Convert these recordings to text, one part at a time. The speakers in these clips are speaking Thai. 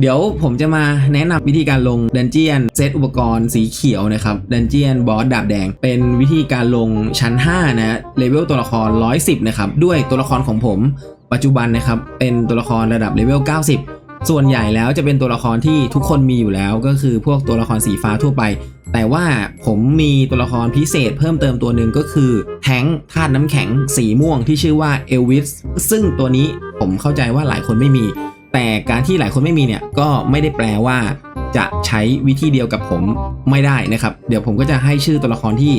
เดี๋ยวผมจะมาแนะนำวิธีการลงดันเจียนเซตอุปกรณ์สีเขียวนะครับดันเจียนบอสดาบแดง เป็นวิธีการลงชั้น 5 นะเลเวลตัวละคร 110 นะครับ ด้วยตัวละครของผม ปัจจุบันนะครับ เป็นตัวละครระดับเลเวล 90 ส่วนใหญ่แล้วจะเป็นตัวละครที่ทุกคนมีอยู่แล้ว ก็คือพวกตัวละครสีฟ้าทั่วไป แต่ว่าผมมีตัวละครพิเศษเพิ่มเติมตัวหนึ่งก็คือแท้งธาตุน้ำแข็งสีม่วงที่ชื่อว่าเอลวิสซึ่งตัวนี้ผมเข้าใจว่าหลายคนไม่มี แต่การที่หลายคนไม่มีเนี่ยก็ไม่ได้แปลว่า จะใช้วิธีเดียวกับผมไม่ได้นะครับ เดี๋ยวผมก็จะให้ชื่อตัวละครที่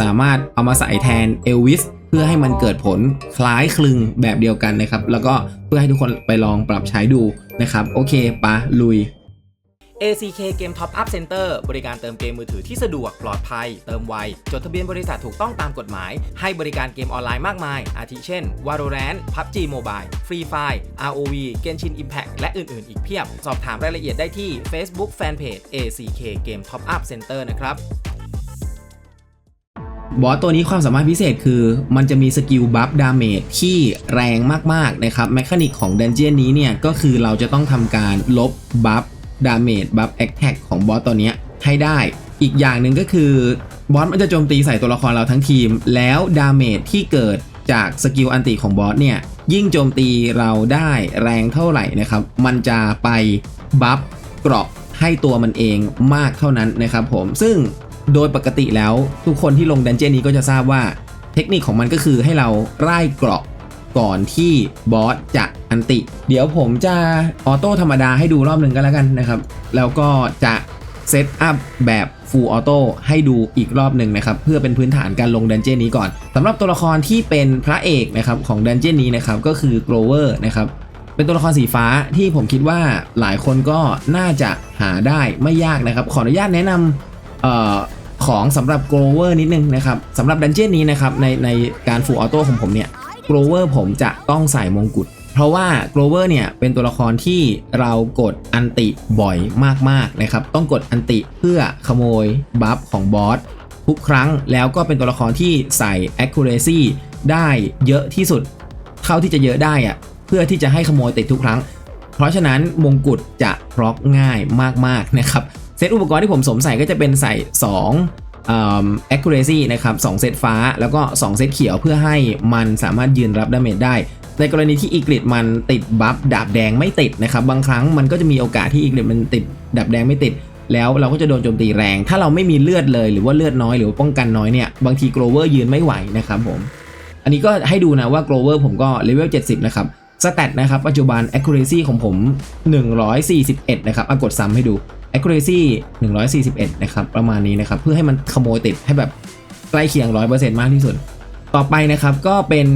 สามารถเอามาใส่แทนเอลวิสเพื่อให้มันเกิดผลคล้ายคลึงแบบเดียวกันนะครับ แล้วก็เพื่อให้ทุกคนไปลองปรับใช้ดูนะครับ โอเคปะลุย ACK Game Top Up Center บริการเติมเกมมือถือที่สะดวกปลอดภัย เติมไว จดทะเบียนบริษัทถูกต้องตามกฎหมาย ให้บริการเกมออนไลน์มากมาย อาทิเช่น Valorant PUBG Mobile Free Fire ROV Genshin Impact และอื่น ๆ อีกเพียบ สอบถามรายละเอียดได้ที่ Facebook Fanpage ACK Game Top Up Center นะครับบอสตัวนี้ความสามารถพิเศษคือ มันจะมีสกิลบัฟดาเมจที่แรงมาก ๆ นะครับ แมคานิกของดันเจียนนี้เนี่ย ก็คือเราจะต้องทำการลบบัฟ ดาเมจบัฟแอคแท็กของบอสตัวนี้ให้ได้ อีกอย่างหนึ่งก็คือบอสมันจะโจมตีใส่ตัวละครเราทั้งทีม แล้วดาเมจที่เกิดจากสกิลอันติของบอสเนี่ย ยิ่งโจมตีเราได้แรงเท่าไหร่นะครับ มันจะไปบัฟเกราะให้ตัวมันเองมากเท่านั้นนะครับผม ซึ่งโดยปกติแล้วทุกคนที่ลงดันเจี้ยนนี้ก็จะทราบว่า เทคนิคของมันก็คือให้เราไล่เกราะ ก่อนที่บอสจะอันติ เดี๋ยวผมจะออโต้ธรรมดาให้ดูรอบหนึ่งก็แล้วกันนะครับ แล้วก็จะเซตอัพแบบฟูลออโต้ให้ดูอีกรอบหนึ่งนะครับ เพื่อเป็นพื้นฐานการลงดันเจี้ยนนี้ก่อนสำหรับตัวละครที่เป็นพระเอกนะครับของดันเจี้ยนนี้นะครับก็คือโกลเวอร์นะครับเป็นตัวละครสีฟ้าที่ผมคิดว่าหลายคนก็น่าจะหาได้ไม่ยากนะครับ ขออนุญาตแนะนำของสำหรับ Grower นิดนึงนะครับสำหรับดันเจี้ยนนี้นะครับในในการ Full Auto ของผมเนี่ย Grower ผมจะต้องใส่มงกุฎเพราะว่า Grover เนี่ยเป็นตัวละครที่เรากดอันติบ่อยมากๆนะครับ ต้องกดอันติเพื่อขโมยบัฟของบอสทุกครั้งแล้วก็เป็นตัวละครที่ใส่ accuracy ได้เยอะที่สุด เท่าที่จะเยอะได้อะเพื่อที่จะให้ขโมยติดทุกครั้ง เพราะฉะนั้นมงกุฎจะพล็อกง่ายมากๆนะครับ เซตอุปกรณ์ที่ผมสวมใส่ก็จะเป็นใส่2เอ่อ accuracy นะครับ2เซตฟ้าแล้วก็ 2 เซตเขียวเพื่อให้มันสามารถยืนรับดาเมจได้ ในกรณีที่อีกริดมันติดบัฟดาบแดงไม่ติดนะครับ บางครั้งมันก็จะมีโอกาสที่อีกริดมันติดดาบแดงไม่ติด แล้วเราก็จะโดนโจมตีแรง ถ้าเราไม่มีเลือดเลยหรือว่าเลือดน้อยหรือว่าป้องกันน้อยเนี่ยบางทีโกลเวอร์ยืนไม่ไหวนะครับผมอันนี้ก็ให้ดูนะว่า Grover ผมก็เลเวล70 นะครับสแตทนะครับปัจจุบัน accuracy ของผม 141 นะครับ อากดซ้ำให้ดู accuracy 141 นะครับ ประมาณนี้นะครับ เพื่อให้มันขโมยติดให้แบบใกล้เคียง 100%มากที่สุด ต่อไปนะครับก็เป็น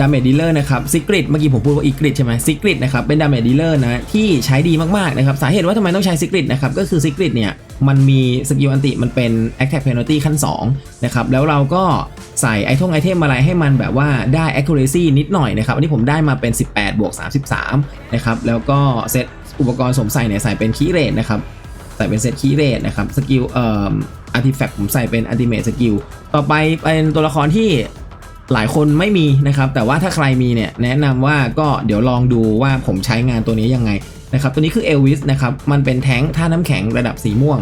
damage dealer นะครับ secret เมื่อกี้ผมพูดว่า secret ใช่ไหม secret นะครับเป็น damage dealer นะที่ใช้ดีมากๆนะครับสาเหตุว่าทำไมต้องใช้ secret นะครับก็คือ secret เนี่ยมันมีสกิลอันติมันเป็น attack penalty ขั้น2นะครับแล้วเราก็ใส่ไอทงไอเทมอะไรให้มันแบบว่าได้ accuracy นิดหน่อยนะครับอันนี้ผมได้มาเป็น 18 บวก 33 นะครับแล้วก็เซตอุปกรณ์สมใส่เนี่ยใส่เป็นคีเรทนะครับ ใส่เป็นเซตคีย์เรทนะครับสกิลเอ่ออาร์ติแฟกต์ผมใส่เป็นอัลติเมทสกิลต่อไปเป็นตัวละครที่หลายคนไม่มีนะครับ แต่ว่าถ้าใครมีเนี่ยแนะนำว่าก็เดี๋ยวลองดูว่าผมใช้งานตัวนี้ยังไงนะครับตัวนี้คือเอลวิสนะครับมันเป็นแท้งท่าน้ำแข็งระดับสีม่วง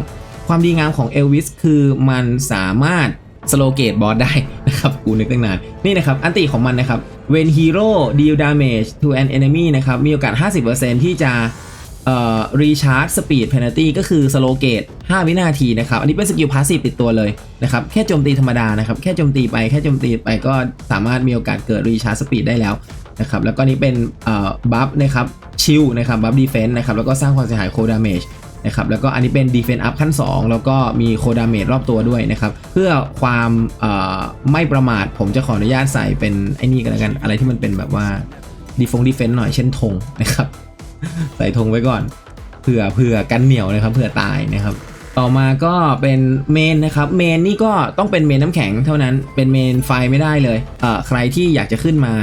ความดีงามของเอลวิสคือมันสามารถสโลเกตบอสได้นะครับกูนึกตั้งนานนี่นะครับอันติของมันนะครับ when hero deal damage to an enemy นะครับมีโอกาส 50%ที่จะ เอ่อ recharge speed penalty ก็คือ slow gate 5วินาทีนะครับ อันนี้เป็นสกิลพาสซีฟติดตัวเลยนะครับ แค่โจมตีธรรมดานะครับ แค่โจมตีไปแค่โจมตีไปก็สามารถมีโอกาสเกิด recharge speed ได้แล้วนะครับ แล้วก็นี้เป็นบัฟนะครับชิลนะครับบัฟ defense นะครับ แล้วก็สร้างความเสียหาย cold damage นะครับ แล้วก็อันนี้เป็น defense up ขั้น 2 แล้วก็มี cold damage รอบตัวด้วยนะครับ เพื่อความไม่ประมาทผมจะขออนุญาตใส่เป็นไอ้นี่กันแล้วกันอะไรที่มันเป็นแบบว่า defense defense หน่อยเช่นธงนะครับ ใส่ธงไว้ก่อนเผื่อเผื่อกันเหนียวนะครับเผื่อตายนะครับ ต่อมาก็เป็นเมนนะครับเมนนี่ก็ต้องเป็นเมนน้ำแข็งเท่านั้นเป็นเมนไฟไม่ได้เลยเอ่อใครที่อยากจะขึ้นมา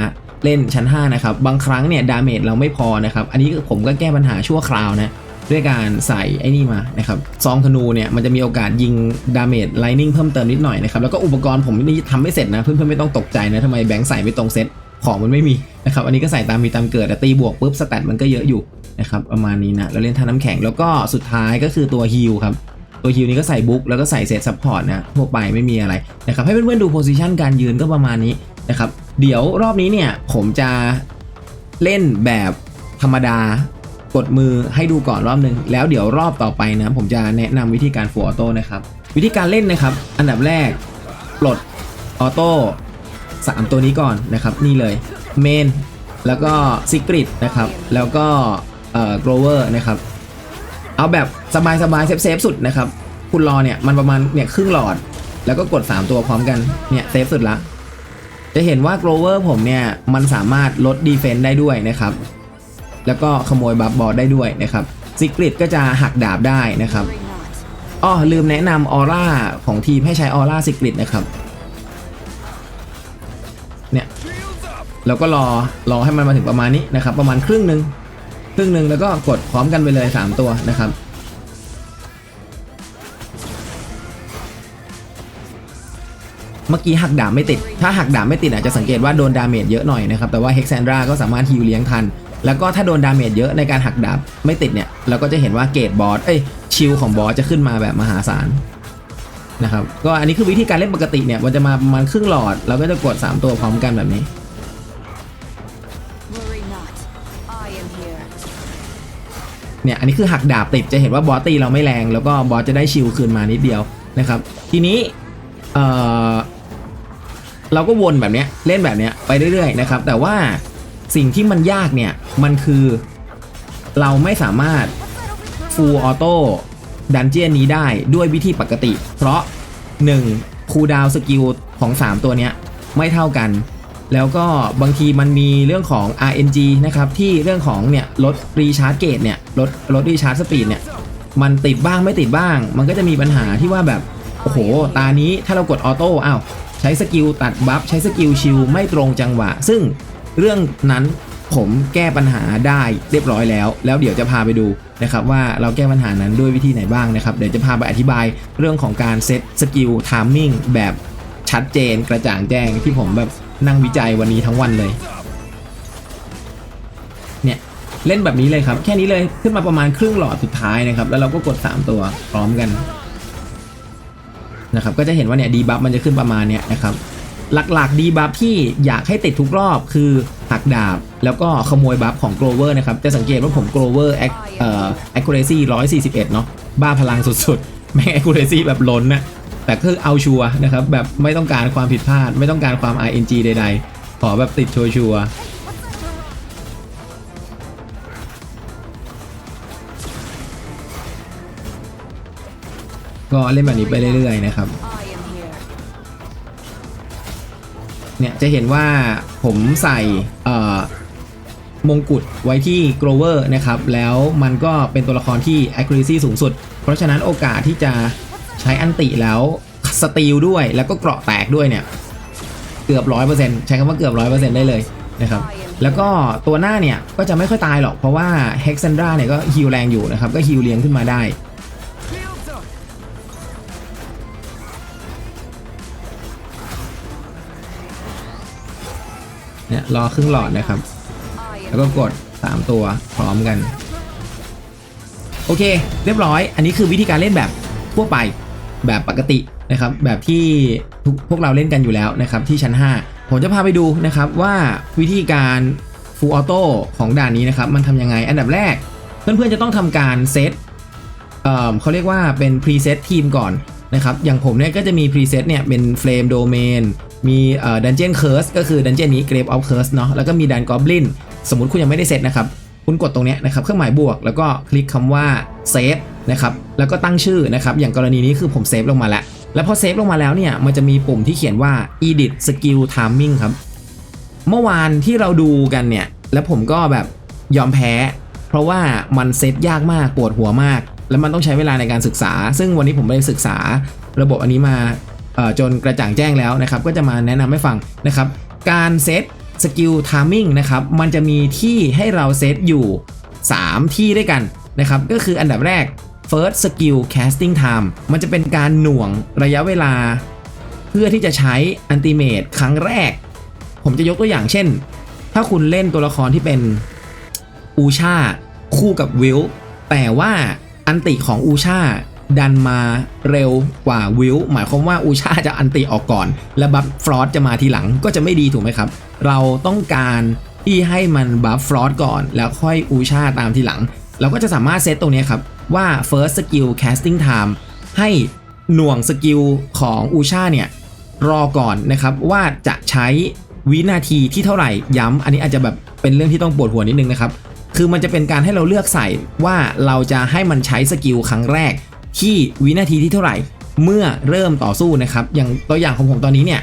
เล่นชั้น 5 นะครับ บางครั้งเนี่ยดาเมจเราไม่พอนะครับ อันนี้ผมก็แก้ปัญหาชั่วคราวนะด้วยการใส่ไอ้นี่มานะครับซองธนูเนี่ยมันจะมีโอกาสยิงดาเมจไลนิ่งเพิ่มเติมนิดหน่อยนะครับแล้วก็อุปกรณ์ผมนี่ทำไม่เสร็จนะเพื่อนๆไม่ต้องตกใจนะทำไมแบงค์ใส่ไม่ตรงเซต ของมันไม่มีนะครับอันนี้ก็ใส่ตามมีตามเกิดแต่ตีบวกปุ๊บสแตทมันก็เยอะอยู่นะครับประมาณนี้นะเราเล่นท่าน้ำแข็งแล้วก็สุดท้ายก็คือตัวฮิลครับตัวฮิลนี้ก็ใส่บุ๊กแล้วก็ใส่เซตซัพพอร์ตนะทั่วไปไม่มีอะไรนะครับให้เพื่อนๆดูโพซิชันการยืนก็ประมาณนี้นะครับเดี๋ยวรอบนี้เนี่ยผมจะเล่นแบบธรรมดากดมือให้ดูก่อนรอบหนึ่งแล้วเดี๋ยวรอบต่อไปนะผมจะแนะนำวิธีการฟูออโต้นะครับวิธีการเล่นนะครับ อันดับแรกปลดออโต้ 3 ตัวนี้ก่อนนะครับ นี่เลยเมนแล้วก็ซิกริตนะครับ แล้วก็เอ่อโกลเวอร์นะครับ เอาแบบสบายๆเซฟๆสุดนะครับ คุณรอเนี่ยมันประมาณเนี่ยครึ่งหลอด แล้วก็กด 3 ตัวพร้อมกันเนี่ยเซฟสุดละจะเห็นว่า Grover ผมเนี่ย มันสามารถลดดีเฟน s ์ได้ด้วยนะครับ แล้วก็ขโมยบัฟบอลได้ด้วยนะครับซิกริตก็จะหักดาบได้นะครับอ้อลืมแนะนำออร่าของทีมให้ใช้ออร่าซิกริตนะครับ แล้วก็รอรอให้มันมาถึงประมาณนี้นะครับ ประมาณครึ่งหนึ่งครึ่งหนึ่งแล้วก็กดพร้อมกันไปเลย 3 ตัวนะครับเมื่อกี้หักดาบไม่ติด ถ้าหักดาบไม่ติดอาจจะสังเกตว่าโดนดาเมจเยอะหน่อยนะครับ แต่ว่าเฮกซนดราก็สามารถฮิวเลี้ยงทัน แล้วก็ถ้าโดนดาเมจเยอะในการหักดาบไม่ติดเนี่ย เราก็จะเห็นว่าเกรดบอส เอ้ย ชิลของบอสจะขึ้นมาแบบมหาศาลนะครับ ก็อันนี้คือวิธีการเล่นปกติเนี่ย มันจะมาประมาณครึ่งหลอด เราก็จะกด 3 ตัวพร้อมกันแบบนี้ เนี่ยอันนี้คือหักดาบติดจะเห็นว่าบอสตีเราไม่แรงแล้วก็บอสจะได้ชิลคืนมานิดเดียวนะครับ ทีนี้เออเราก็วนแบบเนี้ยเล่นแบบเนี้ยไปเรื่อยๆนะครับ แต่ว่าสิ่งที่มันยากเนี่ยมันคือเราไม่สามารถ full auto ดันเจียนนี้ได้ด้วยวิธีปกติ เพราะ 1. คูดาวสกิลของ 3 ตัวเนี้ยไม่เท่ากัน แล้วก็บางทีมันมีเรื่องของ RNG นะครับที่เรื่องของเนี่ยลดรีชาร์จเกตเนี่ยลดลดรีชาร์จสปีดเนี่ยมันติดบ้างไม่ติดบ้าง มันก็จะมีปัญหาที่ว่าแบบโอ้โหตานี้ถ้าเรากดออโต้อ้าวใช้สกิลตัดบัฟใช้สกิลชิลไม่ตรงจังหวะ ซึ่งเรื่องนั้นผมแก้ปัญหาได้เรียบร้อยแล้ว แล้วเดี๋ยวจะพาไปดูนะครับว่าเราแก้ปัญหานั้นด้วยวิธีไหนบ้างนะครับ เดี๋ยวจะพาไปอธิบายเรื่องของการเซตสกิลทามมิ่งแบบชัดเจนกระจ่างแจ้งที่ผมแบบ นั่งวิจัยวันนี้ทั้งวันเลย เนี่ยเล่นแบบนี้เลยครับ แค่นี้เลยขึ้นมาประมาณครึ่งหลอดสุดท้ายนะครับ แล้วเราก็กด 3 ตัวพร้อมกันนะครับ ก็จะเห็นว่าเนี่ยดีบัฟมันจะขึ้นประมาณเนี้ยนะครับ หลักๆดีบัฟที่อยากให้ติดทุกรอบคือหักดาบ แล้วก็ขโมยบัฟของ Grover นะครับ จะสังเกตว่าผม Grover Ac เอ่อ accuracy 141 เนาะบ้าพลังสุดๆ แม่ง accuracy แบบล้นนะ แต่คือเอาชัวนะครับแบบไม่ต้องการความผิดพลาด ไม่ต้องการความ RNG ใดๆ ขอแบบติดชัวร์ๆก็เล่นแบบนี้ไปเรื่อยๆนะครับเนี่ยจะเห็นว่าผมใส่เอ่อมงกุฎไว้ที่ Grover นะครับ แล้วมันก็เป็นตัวละครที่ accuracy สูงสุด เพราะฉะนั้นโอกาสที่จะ ใช้อันติแล้วสตีลด้วยแล้วก็เกราะแตกด้วยเนี่ย เกือบ100%ใช้คำว่าเกือบ100%ได้เลยนะครับแล้วก็ตัวหน้าเนี่ยก็จะไม่ค่อยตายหรอกเพราะว่า Hexandra เนี่ยก็ฮิลแรงอยู่นะครับก็ฮิลเลี้ยงขึ้นมาได้เนี่ยรอครึ่งหลอดนะครับ แล้วก็กด 3 ตัวพร้อมกัน โอเค เรียบร้อย อันนี้คือวิธีการเล่นแบบทั่วไป แบบปกตินะครับแบบที่ทุกพวกเราเล่นกันอยู่แล้วนะครับที่ชั้น 5 ผมจะพาไปดูนะครับว่าวิธีการ Full Auto ของด่านนี้นะครับมันทำยังไงอันดับแรก เพื่อนๆจะต้องทำการเซตเอ่อเขาเรียกว่าเป็น preset ทีมก่อนนะครับอย่างผมเนี่ยก็จะมี preset เนี่ยเป็น Flame Domain มีเอ่อ Dungeon Curse ก็คือ Dungeon นี้ Grave of Curse เนาะแล้วก็มี Dan Goblin สมมติคุณยังไม่ได้เซตนะครับคุณกดตรงเนี้ยนะครับเครื่องหมายบวกแล้วก็คลิกคำว่า Save นะครับแล้วก็ตั้งชื่อนะครับอย่างกรณีนี้คือผมเซฟลงมาแล้ว แล้วพอเซฟลงมาแล้วเนี่ยมันจะมีปุ่มที่เขียนว่า Edit Skill Timing ครับ เมื่อวานที่เราดูกันเนี่ยแล้วผมก็แบบยอมแพ้ เพราะว่ามันเซตยากมากปวดหัวมาก แล้วมันต้องใช้เวลาในการศึกษา ซึ่งวันนี้ผมไปศึกษาระบบอันนี้มาจนกระจ่างแจ้งแล้วนะครับ ก็จะมาแนะนำให้ฟังนะครับ การเซตสกิลทามมิ่งนะครับ มันจะมีที่ให้เราเซตอยู่ 3 ที่ด้วยกันนะครับ ก็คืออันดับแรก first skill casting time มันจะเป็นการหน่วงระยะเวลา เพื่อที่จะใช้อันติเมตครั้งแรก ผมจะยกตัวอย่างเช่น ถ้าคุณเล่นตัวละครที่เป็นอูชาคู่กับวิลแต่ว่าอันติของอูชาดันมาเร็วกว่าวิลหมายความว่าอูชาจะอันติออกก่อน และบัฟฟรอสจะมาทีหลังก็จะไม่ดีถูกไหมครับ เราต้องการที่ให้มันบัฟฟรอสก่อน แล้วค่อยอูชาตามทีหลัง เราก็จะสามารถเซตตรงนี้ครับ ว่า first skill casting time ให้หน่วงสกิลของอูชาเนี่ยรอก่อนนะครับว่าจะใช้วินาทีที่เท่าไหร่ย้ำอันนี้อาจจะแบบเป็นเรื่องที่ต้องปวดหัวนิดนึงนะครับ คือมันจะเป็นการให้เราเลือกใส่ว่าเราจะให้มันใช้สกิลครั้งแรก ที่วินาทีที่เท่าไหร่ เมื่อเริ่มต่อสู้นะครับ อย่างตัวอย่างของผมตอนนี้เนี่ย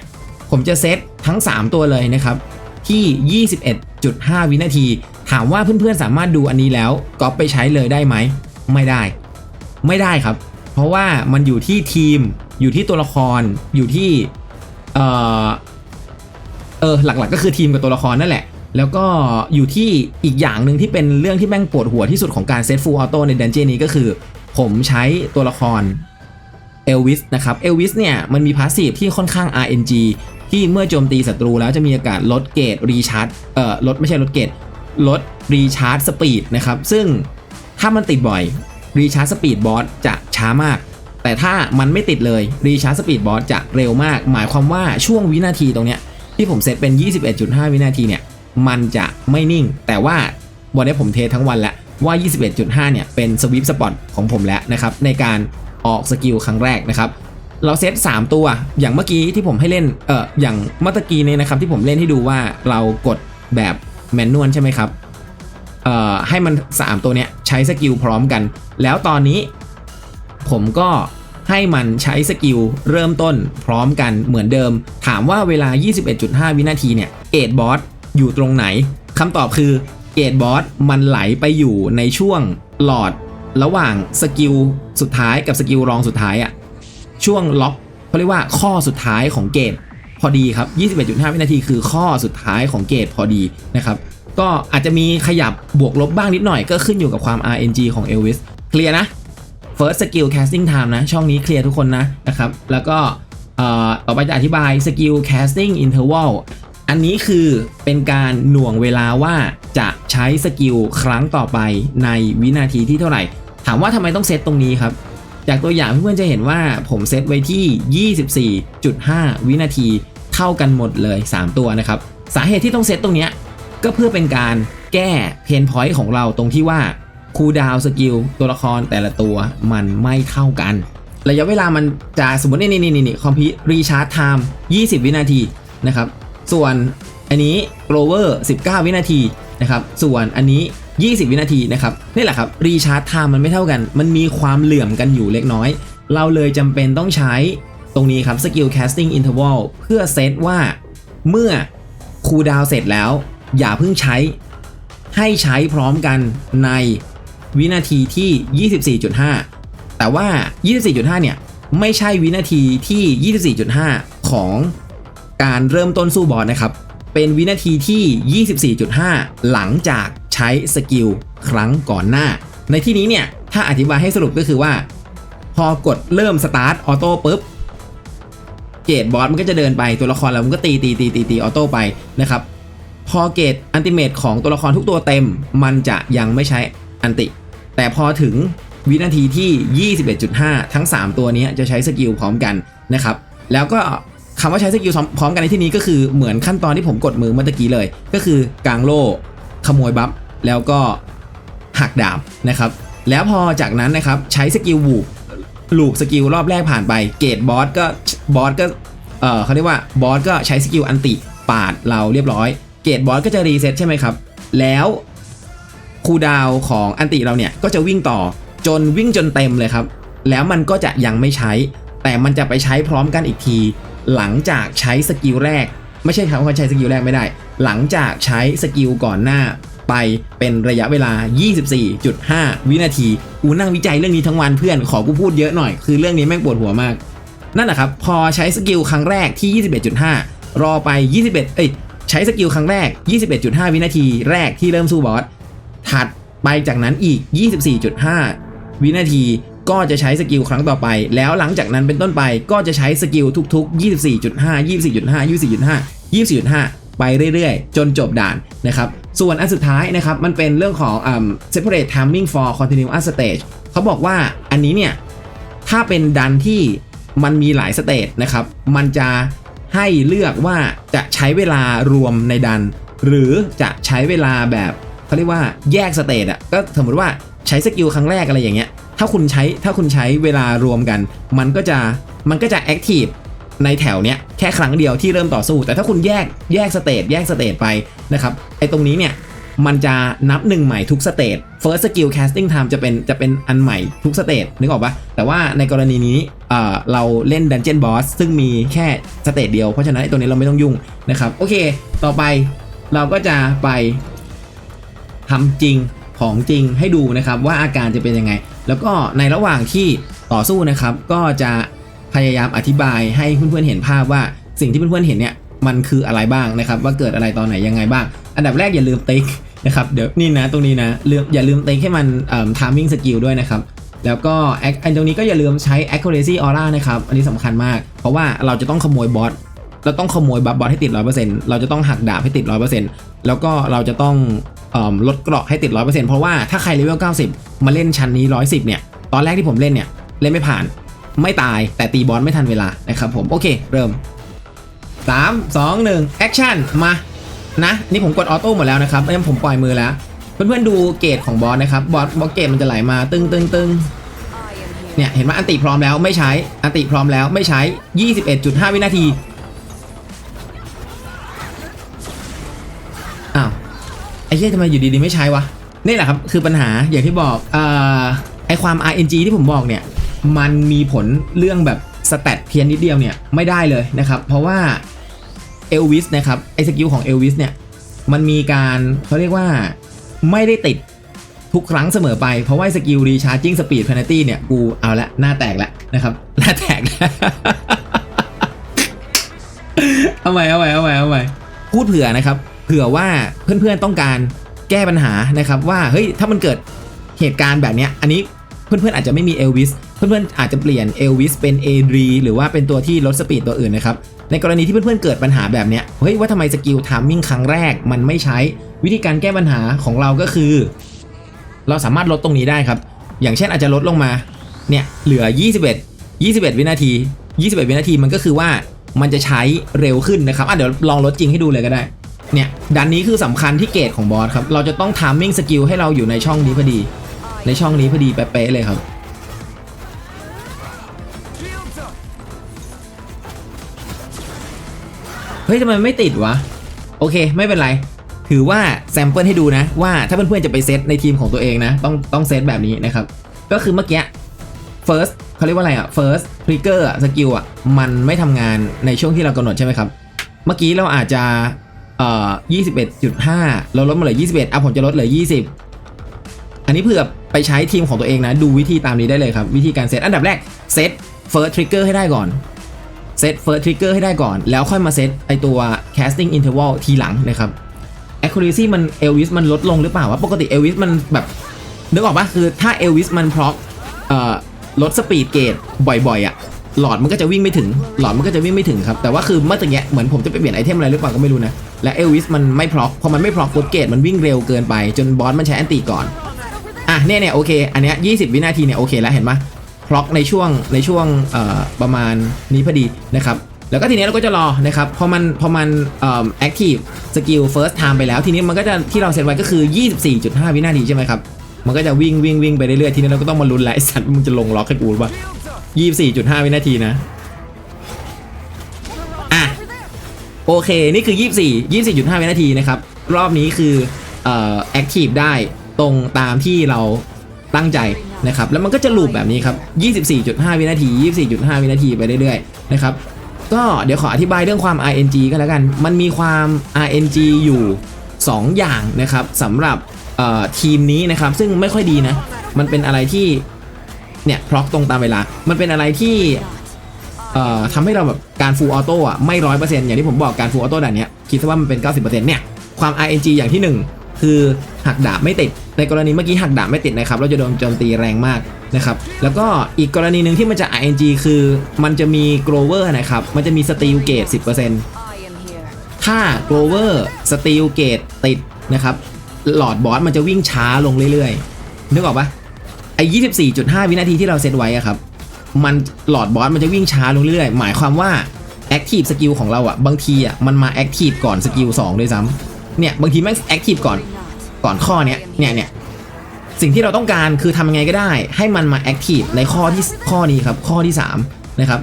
ผมจะเซตทั้ง 3 ตัวเลยนะครับที่ 21.5 วินาที ถามว่าเพื่อนๆสามารถดูอันนี้แล้วก๊อปไปใช้เลยได้ไหม ไม่ได้ ไม่ได้ครับ เพราะว่ามันอยู่ที่ทีม อยู่ที่ตัวละคร อยู่ที่ เออเออหลักๆ ก็คือทีมกับตัวละครนั่นแหละ แล้วก็อยู่ที่อีกอย่างหนึ่งที่เป็นเรื่องที่แม่งปวดหัวที่สุดของการเซตฟูลออโต้ในดันเจี้ยนนี้ก็คือ ผมใช้ตัวละครเอลวิสนะครับเอลวิสเนี่ยมันมีพาสซีฟที่ค่อนข้าง RNG ที่เมื่อโจมตีศัตรูแล้วจะมีอากาศลดเกรดรีชาร์จเอ่อลดไม่ใช่ลดเกรดลดรีชาร์จสปีดนะครับ ซึ่ง ถ้ามันติดบ่อยรีชาร์จสปีดบอสจะช้ามาก แต่ถ้ามันไม่ติดเลยรีชาร์จสปีดบอสจะเร็วมาก หมายความว่าช่วงวินาทีตรงเนี้ยที่ผมเซตเป็น 21.5 วินาทีเนี่ยมันจะไม่นิ่ง แต่ว่าวันนี้ผมเททั้งวันแล้วว่า 21.5 เนี่ย เป็นสวิปสปอตของผมแล้วนะครับ ในการออกสกิลครั้งแรกนะครับ เราเซต 3 ตัวอย่างเมื่อกี้ที่ผมให้เล่น เอออย่างเมื่อกี้เนี่ยนะครับ ที่ผมเล่นให้ดูว่าเรากดแบบแมนนวลใช่ไหมครับ เอ่อให้มัน 3 ตัวเนี้ยใช้สกิลพร้อมกัน แล้วตอนนี้ผมก็ให้มันใช้สกิลเริ่มต้นพร้อมกันเหมือนเดิม ถามว่าเวลา 21.5 วินาทีเนี่ยเอดบอสอยู่ตรงไหนคำตอบคือเอดบอสมันไหลไปอยู่ในช่วงหลอดระหว่างสกิลสุดท้ายกับสกิลรองสุดท้ายอะช่วงล็อกเขาเรียกว่าข้อสุดท้ายของเกตพอดีครับ 21.5 วินาทีคือข้อสุดท้ายของเกตพอดีนะครับ ก็อาจจะมีขยับบวกลบบ้างนิดหน่อยก็ขึ้นอยู่กับความ RNG ของ Elvis เคลียร์นะ First Skill Casting Time นะ ช่องนี้เคลียร์ทุกคนนะนะครับ แล้วก็ต่อไปจะอธิบาย Skill Casting Interval อันนี้คือเป็นการหน่วงเวลาว่าจะใช้สกิลครั้งต่อไปในวินาทีที่เท่าไหร่ ถามว่าทำไมต้องเซตตรงนี้ครับ จากตัวอย่างเพื่อนๆจะเห็นว่าผมเซตไว้ที่ 24.5 วินาทีเท่ากันหมดเลย 3 ตัวนะครับ สาเหตุที่ต้องเซตตรงเนี้ย ก็เพื่อเป็นการแก้เพนพอยต์ของเราตรงที่ว่าคูดาวสกิลตัวละครแต่ละตัวมันไม่เท่ากัน ระยะเวลามันจะสมมตินี่นี่นี่นี่คอมพิวรีชาร์จไทม์20 วินาทีนะครับ ส่วนอันนี้โกลเวอร์19 วินาทีนะครับ ส่วนอันนี้ 20 วินาทีนะครับนี่แหละครับรีชาร์จไทม์มันไม่เท่ากัน มันมีความเหลื่อมกันอยู่เล็กน้อย เราเลยจำเป็นต้องใช้ตรงนี้ครับสกิล casting interval เพื่อเซตว่าเมื่อคูดาวเสร็จแล้ว อย่าเพิ่งใช้ ให้ใช้พร้อมกันในวินาทีที่ 24.5 แต่ว่า 24.5 เนี่ย ไม่ใช่วินาทีที่ 24.5 ของการเริ่มต้นสู้บอลนะครับ เป็นวินาทีที่ 24.5 หลังจากใช้สกิลครั้งก่อนหน้า ในที่นี้เนี่ย ถ้าอธิบายให้สรุปก็คือว่า พอกดเริ่มสตาร์ทออโต้ปุ๊บเกตบอสมันก็จะเดินไปตัวละครเรามันก็ตีตีตีตีตีออโต้ไปนะครับ พอเกตอันติเมตของตัวละครทุกตัวเต็ม มันจะยังไม่ใช้อันติ แต่พอถึงวินาทีที่ 21.5 ทั้ง 3 ตัวนี้จะใช้สกิลพร้อมกันนะครับ แล้วก็คำว่าใช้สกิลพร้อมกันในที่นี้ก็คือเหมือนขั้นตอนที่ผมกดมือเมื่อกี้เลย ก็คือกางโล่ขโมยบัฟแล้วก็หักดาบนะครับ แล้วพอจากนั้นนะครับใช้สกิลวูบลูปสกิลรอบแรกผ่านไป เกตบอสก็บอสก็เออเขาเรียกว่าบอสก็ใช้สกิลอันติปาดเราเรียบร้อย เกตบอสก็จะรีเซ็ตใช่ไหมครับ แล้วคูดาวของอันติเราเนี่ยก็จะวิ่งต่อจนวิ่งจนเต็มเลยครับ แล้วมันก็จะยังไม่ใช้ แต่มันจะไปใช้พร้อมกันอีกที หลังจากใช้สกิลแรก ไม่ใช่คำว่าใช้สกิลแรกไม่ได้ หลังจากใช้สกิลก่อนหน้าไปเป็นระยะเวลา 24.5 วินาที กูนั่งวิจัยเรื่องนี้ทั้งวันเพื่อน ขอกูพูดเยอะหน่อย คือเรื่องนี้แม่งปวดหัวมาก นั่นแหละครับ พอใช้สกิลครั้งแรกที่ 21.5 รอไป 21 เอ้ย ใช้สกิลครั้งแรก 21.5 วินาทีแรกที่เริ่มสู้บอส ถัดไปจากนั้นอีก 24.5 วินาทีก็จะใช้สกิลครั้งต่อไป แล้วหลังจากนั้นเป็นต้นไปก็จะใช้สกิลทุก ๆ 24.5 24.5 24.5 24.5 ไปเรื่อยๆ จนจบด่านนะครับ ส่วนอันสุดท้ายนะครับ มันเป็นเรื่องของอ่า separate timing for continuous stage เขาบอกว่าอันนี้เนี่ย ถ้าเป็นดันที่มันมีหลายสเตจนะครับ มันจะ ให้เลือกว่าจะใช้เวลารวมในดัน หรือจะใช้เวลาแบบเขาเรียกว่าแยกสเตจอะก็สมมติว่าใช้สกิลครั้งแรกอะไรอย่างเงี้ยถ้าคุณใช้ถ้าคุณใช้เวลารวมกัน มันก็จะมันก็จะแอคทีฟในแถวเนี้ยแค่ครั้งเดียวที่เริ่มต่อสู้ แต่ถ้าคุณแยกแยกสเตจแยกสเตจไปนะครับไอ้ตรงนี้เนี่ย มันจะนับหนึ่งใหม่ทุกสเตจ first skill casting time จะเป็นจะเป็นอันใหม่ทุกสเตจนึกออกปะแต่ว่าในกรณีนี้เอ่อเราเล่น Dungeon Boss ซึ่งมีแค่สเตจเดียว เพราะฉะนั้นตัวนี้เราไม่ต้องยุ่งนะครับ โอเค ต่อไปเราก็จะไปทำจริงของจริงให้ดูนะครับว่าอาการจะเป็นยังไง แล้วก็ในระหว่างที่ต่อสู้นะครับ ก็จะพยายามอธิบายให้เพื่อนๆเห็นภาพว่าสิ่งที่เพื่อนๆเห็นเนี่ยมันคืออะไรบ้างนะครับ ว่าเกิดอะไรตอนไหนยังไงบ้าง อันดับแรกอย่าลืมติ๊ก นะครับเดี๋ยวนี่นะตรงนี้นะลืมอย่าลืมติ๊กให้มันเอ่อ timing skill ด้วยนะครับแล้วก็ act- อันตรงนี้ก็อย่าลืมใช้ accuracy aura นะครับ อันนี้สำคัญมาก เพราะว่าเราจะต้องขโมยบอสเราต้องขโมยบัฟบอสให้ติด 100%เราจะต้องหักดาบให้ติด 100%แล้วก็เราจะต้องเอิ่มลดเกราะให้ติด 100%เพราะว่าถ้าใครเลเวล 90 มาเล่นชั้นนี้ 110 เนี่ย ตอนแรกที่ผมเล่นเนี่ย เล่นไม่ผ่าน ไม่ตายแต่ตีบอสไม่ทันเวลานะครับผม โอเค เริ่ม 3 2 1 action มา นะนี่ผมกดออโต้หมดแล้วนะครับเอ้ยผมปล่อยมือแล้ว เพื่อนๆดูเกรดของบอสนะครับบอสบอสเกรดมันจะไหลมาตึงตึงตึงเนี่ยเห็นไหมอันติพร้อมแล้วไม่ใช้อันติพร้อมแล้วไม่ใช้ 21.5 วินาทีอ้าวไอ้เหี้ยทำไมอยู่ดีๆไม่ใช้วะนี่แหละครับคือปัญหาอย่างที่บอกเอ่อไอความ RNG ที่ผมบอกเนี่ยมันมีผลเรื่องแบบสแตทเพียงนิดเดียวเนี่ยไม่ได้เลยนะครับ เพราะว่า เอลวิสนะครับไอสกิลของเอลวิสเนี่ยมันมีการเขาเรียกว่าไม่ได้ติดทุกครั้งเสมอไป เพราะว่าสกิลรีชาร์จิ่งสปีดเพนตี้เนี่ย กูเอาละ หน้าแตกล้วนะครับ หน้าแตกล้วเอาใหม่เอาใหม่เอาใหม่เอาใหม่พูดเผื่อนะครับ เผื่อว่าเพื่อนๆต้องการแก้ปัญหานะครับ ว่าเฮ้ยถ้ามันเกิดเหตุการณ์แบบนี้อันนี้เพื่อนๆอาจจะไม่มีเอลวิสเพื่อนๆอาจจะเปลี่ยนเอลวิสเป็นเอดรีหรือว่าเป็นตัวที่ลดสปีดตัวอื่นนะครับ ในกรณีที่เพื่อนๆเกิดปัญหาแบบเนี้ยเฮ้ยว่าทำไมสกิลทามมิ่งครั้งแรกมันไม่ใช้วิธีการแก้ปัญหาของเราก็คือ เราสามารถลดตรงนี้ได้ครับ อย่างเช่นอาจจะลดลงมาเนี่ยเหลือ 21 21 วินาที 21 วินาทีมันก็คือว่ามันจะใช้เร็วขึ้นนะครับอะเดี๋ยวลองลดจริงให้ดูเลยก็ได้เนี่ยดันนี้คือสำคัญที่เกตของบอสครับ เราจะต้องทามมิ่งสกิลให้เราอยู่ในช่องนี้พอดี ในช่องนี้พอดีเป๊ะเลยครับ เฮ้ยทำไมไม่ติดวะ โอเค ไม่เป็นไร ถือว่าแซมเปิลให้ดูนะ ว่าถ้าเพื่อนๆจะไปเซตในทีมของตัวเองนะ ต้องต้องเซตแบบนี้นะครับ ก็คือเมื่อกี้ first เขาเรียกว่าอะไรอะ first trigger อะสกิลอะมันไม่ทำงานในช่วงที่เรากำหนดใช่ไหมครับ เมื่อกี้เราอาจจะเอ่อ21.5 เราลดมาเหลือ 21อะผมจะลดเหลือ 20 อันนี้เผื่อไปใช้ทีมของตัวเองนะ ดูวิธีตามนี้ได้เลยครับ วิธีการเซตอันดับแรกเซต first trigger ให้ได้ก่อน ซต first trigger ให้ได้ก่อน แล้วค่อยมาเซตไอตัว casting interval ทีหลังนะครับ accuracy มัน Elvis มันลดลงหรือเปล่าวะปกติ Elvis มันแบบนึกออกปะคือถ้า Elvis มันพร็อกลดสปีดเกตบ่อยๆอะหลอดมันก็จะวิ่งไม่ถึง หลอดมันก็จะวิ่งไม่ถึงครับ แต่ว่าคือเมื่อตะเนี้ยเหมือนผมจะไปเปลี่ยนไอเทมอะไรหรือเปล่าก็ไม่รู้นะ และ Elvis มันไม่พร็อกพอมันไม่พร็อกฟุตเกตมันวิ่งเร็วเกินไป จนบอสมันใช้แอนติก่อน อะเนี่ยเนี่ยโอเค อันเนี้ย20วินาทีเนี่ยโอเคแล้วเห็นปะ พล็อกในช่วงในช่วงประมาณนี้พอดีนะครับแล้วก็ทีนี้เราก็จะรอนะครับพอมันพอมันเอ่อ active skill first time ไปแล้ว ทีนี้มันก็จะที่เราเซตไว้ก็คือ 24.5 วินาทีใช่ไหมครับ มันก็จะวิ่งวิ่งวิ่งไปเรื่อยๆทีนี้เราก็ต้องมาลุ้นแหละไอ้สัตว์มึงจะลงล็อกให้กูหรือเปล่า24.5 วินาทีนะอะโอเค นี่คือ 24 24.5 วินาทีนะครับ รอบนี้คือเอ่อ active ได้ตรงตามที่เราตั้งใจ นะครับแล้วมันก็จะลูปแบบนี้ครับ 24.5 วินาที 24.5 วินาทีไปเรื่อยๆนะครับก็เดี๋ยวขออธิบายเรื่องความ RNG ก็แล้วกัน มันมีความ RNG อยู่ 2 อย่างนะครับสำหรับทีมนี้นะครับ ซึ่งไม่ค่อยดีนะ มันเป็นอะไรที่เนี่ยพล็อกตรงตามเวลา มันเป็นอะไรที่ทำให้เราแบบการฟูลออโต้อะไม่ร้อยเปอร์เซ็นต์อย่างที่ผมบอกการฟูลออโต้ด่านเนี้ยคิดซะว่ามันเป็น 90%เนี่ยความ RNG อย่างที่ 1 คือหักดาบไม่ติด ในกรณีเมื่อกี้หักดาบไม่ติดนะครับ เราจะโดนโจมตีแรงมากนะครับ แล้วก็อีกกรณีหนึ่งที่มันจะ RNG คือมันจะมี grower นะครับ มันจะมี steel gate 10%ถ้า Grover Steel Gate ติดนะครับ หลอดบอสมันจะวิ่งช้าลงเรื่อยๆ นึกออกปะไอ้24.5 วินาทีที่เราเซตไว้อะครับ มันหลอดบอสมันจะวิ่งช้าลงเรื่อยๆ หมายความว่า Active Skill ของเราอะบางทีอะมันมา Active ก่อนสกิล2ด้วยซ้ำเนี่ยบางทีแม่ง Active ก่อน ก่อนข้อเนี้ยเนี่ยเนี่ยสิ่งที่เราต้องการคือทำยังไงก็ได้ ให้มันมา Active ในข้อที่ข้อนี้ครับ ข้อที่3นะครับ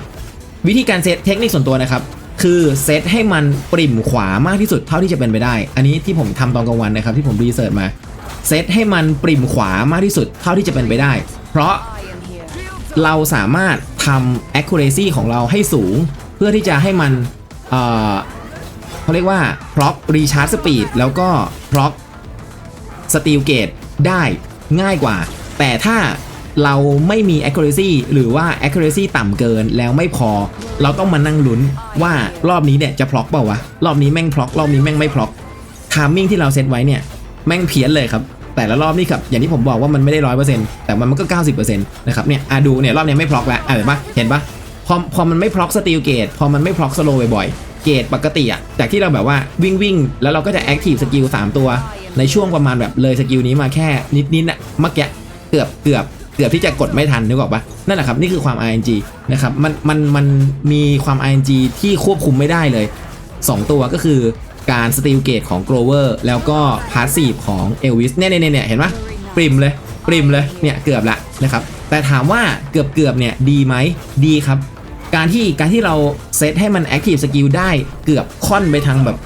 วิธีการเซตเทคนิคส่วนตัวนะครับ คือเซตให้มันปริ่มขวามากที่สุดเท่าที่จะเป็นไปได้ อันนี้ที่ผมทำตอนกลางวันนะครับที่ผมรีเสิร์ชมาเซตให้มันปริ่มขวามากที่สุดเท่าที่จะเป็นไปได้ เพราะเราสามารถทำ accuracy ของเราให้สูง เพื่อที่จะให้มันเเขาเรียกว่า proc recharge speed แล้วก็ proc steel gate ได้ง่ายกว่า แต่ถ้าเราไม่มี accuracy หรือว่า accuracy ต่ำเกินแล้วไม่พอ เราต้องมานั่งลุ้นว่ารอบนี้เนี่ยจะ proc เปล่าวะ รอบนี้แม่ง proc รอบนี้แม่งไม่ proc timing ที่เราเซตไว้เนี่ยแม่งเพี้ยนเลยครับ แต่ละรอบนี่ครับ อย่างที่ผมบอกว่ามันไม่ได้ร้อยเปอร์เซ็นต์แต่มันก็เก้าสิบเปอร์เซ็นต์นะครับเนี่ยอะดูเนี่ยรอบเนี้ยไม่พล็อกแล้วอะเห็นปะเห็นปะพอพอมันไม่พล็อกสตีลเกตพอมันไม่พล็อกสโลบ่อย เกตปกติอะจากที่เราแบบว่าวิ่งวิ่งแล้วเราก็จะแอคทีฟสกิลสามตัว ในช่วงประมาณแบบเลยสกิลนี้มาแค่นิดนิดนะเมื่อกี้เกือบเกือบเกือบที่จะกดไม่ทันนึกออกปะนั่นแหละครับนี่คือความ RNG นะครับมันมันมันมีความ RNG ที่ควบคุมไม่ได้เลย 2 ตัวก็คือการสตีลเกตของ Grover แล้วก็พาสซีฟของ Elvis เนี่ยเนี่ยเนี่ยเห็นปะปริมเลยปริมเลยเนี่ยเกือบละนะครับแต่ถามว่าเกือบเกือบเนี่ยดีไหมดีครับ การที่การที่เราเซตให้มัน Active Skill ได้เกือบค่อนไปทางแบบ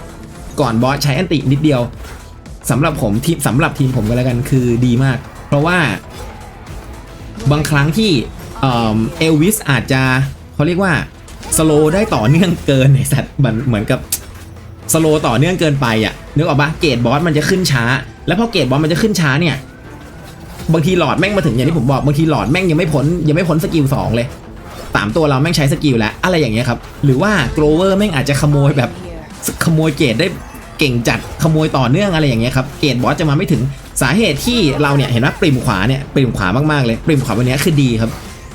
ก่อนบอสใช้อันตินิดเดียวสำหรับผมทีมสำหรับทีมผมก็แล้วกันคือดีมาก เพราะว่าบางครั้งที่เอลวิสอาจจะเขาเรียกว่าสโลได้ต่อเนื่องเกินไอสัตว์เหมือนเหมือนกับสโลต่อเนื่องเกินไปอะนึกออกปะเกรดบอสมันจะขึ้นช้า แล้วพอเกรดบอสมันจะขึ้นช้าเนี่ย บางทีหลอดแม่งมาถึงอย่างที่ผมบอกบางทีหลอดแม่งยังไม่พ้นยังไม่พ้นสกิลสองเลย สามตัวเราแม่งใช้สกิลแล้วอะไรอย่างเงี้ยครับ หรือว่าโกลเวอร์แม่งอาจจะขโมยแบบขโมยเกรดได้เก่งจัดขโมยต่อเนื่องอะไรอย่างเงี้ยครับเกรดบอสจะมาไม่ถึงสาเหตุที่เราเนี่ยเห็นว่าปริมขวาเนี่ยปริมขวามากๆเลยปริมขวาวันเนี้ยคือดีครับ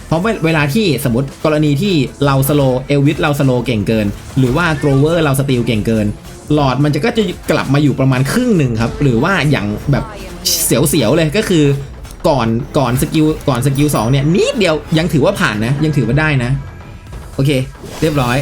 เพราะเวลาที่สมมติกรณีที่เราสโลเอลวิสเราสโลเก่งเกิน หรือว่าโกลเวอร์เราสตีลเก่งเกิน หลอดมันจะก็จะกลับมาอยู่ประมาณครึ่งหนึ่งครับ หรือว่าอย่างแบบเสียวๆเลยก็คือ ก่อนก่อนสกิลก่อนสกิลสองเนี่ยนิดเดียวยังถือว่าผ่านนะ ยังถือว่าได้นะ โอเค เรียบร้อย